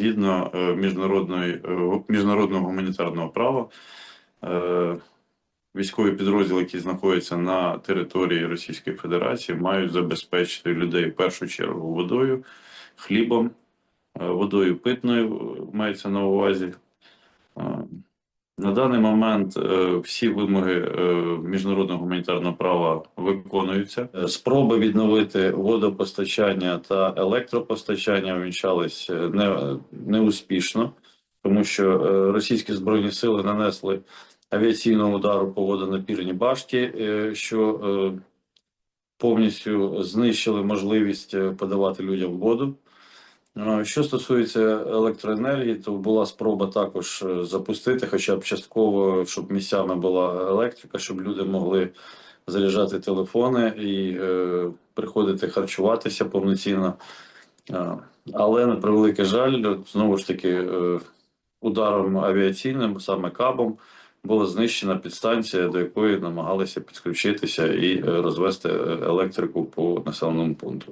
згідно е, міжнародної, е, міжнародного гуманітарного права. е, Військові підрозділи, які знаходяться на території Російської Федерації, мають забезпечити людей в першу чергу водою, хлібом, водою питною мається на увазі. На даний момент е, всі вимоги е, міжнародного гуманітарного права виконуються. Е, Спроби відновити водопостачання та електропостачання увінчались е, не, неуспішно, тому що російські збройні сили нанесли авіаційного удару по водонапірній башті, що повністю знищили можливість подавати людям воду. Що стосується електроенергії, то була спроба також е, запустити, хоча б частково, щоб місцями була електрика, щоб люди могли заряджати телефони і е, приходити харчуватися повноцінно. Але на превеликий жаль, знову ж таки, е, ударом авіаційним, саме кабом, була знищена підстанція, до якої намагалися підключитися і е, розвести електрику по населеному пункту.